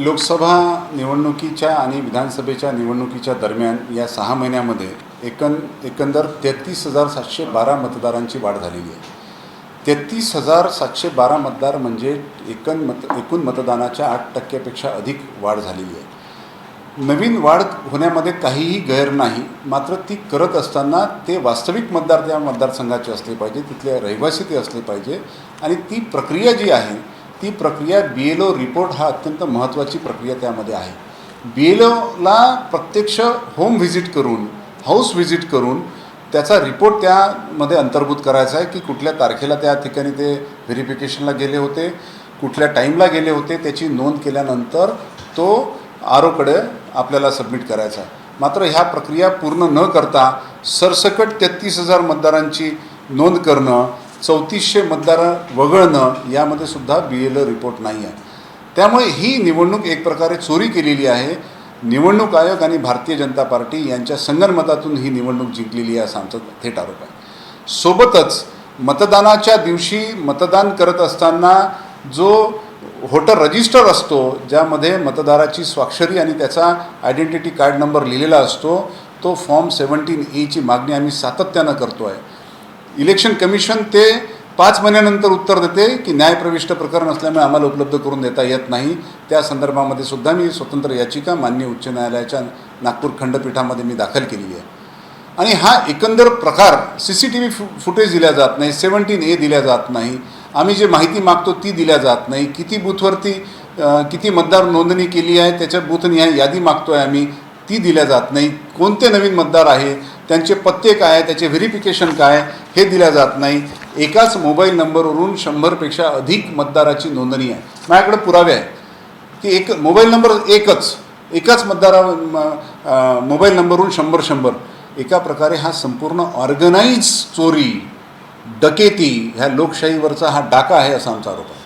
लोकसभा निवडणुकीच्या आणि विधानसभेच्या निवडणुकीच्या दरम्यान या सहा महिन्यामध्ये एकन एकंदर तेहतीस हजार सातशे बारा मतदारांची वाढ झालेली आहे. तेहतीस हजार सातशे बारा मतदार म्हणजे एकन मत एकूण मतदानाच्या आठ टक्क्यापेक्षा अधिक वाढ झालेली आहे. नवीन वाढ होण्यामध्ये काहीही गैर नाही मात्र ती करत असताना ते वास्तविक मतदार त्या मतदारसंघाचे असले पाहिजे तिथले रहिवासी ते असले पाहिजे आणि ती प्रक्रिया जी आहे ती प्रक्रिया बी एल ओ रिपोर्ट हा अत्यंत महत्त्वाची प्रक्रिया त्यामध्ये आहे. बी एल ओला प्रत्यक्ष होम व्हिजिट करून हाऊस व्हिजिट करून त्याचा रिपोर्ट त्यामध्ये अंतर्भूत करायचा आहे की कुठल्या तारखेला त्या ठिकाणी ते व्हेरिफिकेशनला गेले होते कुठल्या टाईमला गेले होते त्याची नोंद केल्यानंतर तो आरोकडे आपल्याला सबमिट करायचा आहे. मात्र ह्या प्रक्रिया पूर्ण न करता सरसकट तेहतीस हजार मतदारांची नोंद करणं चौतीसशे मतदार वगळणं यामध्ये सुद्धा बी एल रिपोर्ट नाही आहे. त्यामुळे ही निवडणूक एक प्रकारे चोरी केलेली आहे. निवडणूक आयोग आणि भारतीय जनता पार्टी यांच्या संगनमतातून ही निवडणूक जिंकलेली आहे असा आमचा थेट आरोप आहे. सोबतच मतदानाच्या दिवशी मतदान करत असताना जो व्होटर रजिस्टर असतो ज्यामध्ये मतदाराची स्वाक्षरी आणि त्याचा आयडेंटिटी कार्ड नंबर लिहिलेला असतो तो फॉर्म सेवन्टीन एची मागणी आम्ही सातत्यानं करतो आहे इलेक्शन कमिशन ते पाच महिन्यानंतर उत्तर देते की न्यायप्रविष्ट प्रकरण असल्यामुळे आम्हाला उपलब्ध करून देता येत नाही. त्या संदर्भामध्ये सुद्धा मी स्वतंत्र याचिका मान्य उच्च न्यायालयाच्या नागपूर खंडपीठामध्ये मी दाखल केलेली आहे. आणि हा एकंदर प्रकार सी सी टी व्ही फु फुटेज दिल्या जात नाही सेवन्टीन ए दिल्या जात नाही. आम्ही जे माहिती मागतो ती दिल्या जात नाही. किती बूथवरती किती मतदार नोंदणी केली आहे त्याच्या बूथनिहाय यादी मागतो आहे आम्ही. ती दिल्या जात नाही. कोणते नवीन मतदार आहे त्यांचे पत्ते काय आहे त्याचे व्हेरिफिकेशन काय हे दिल्या जात नाही. एकाच मोबाईल नंबरवरून शंभरपेक्षा अधिक मतदाराची नोंदणी आहे. माझ्याकडे पुरावे आहे की एक मोबाईल नंबर एकच. एकाच मतदारा मोबाईल नंबरवरून शंभर शंभर. एका प्रकारे हा संपूर्ण ऑर्गनाईज चोरी डकेती ह्या लोकशाहीवरचा हा डाका आहे असा आमचा आरोप आहे.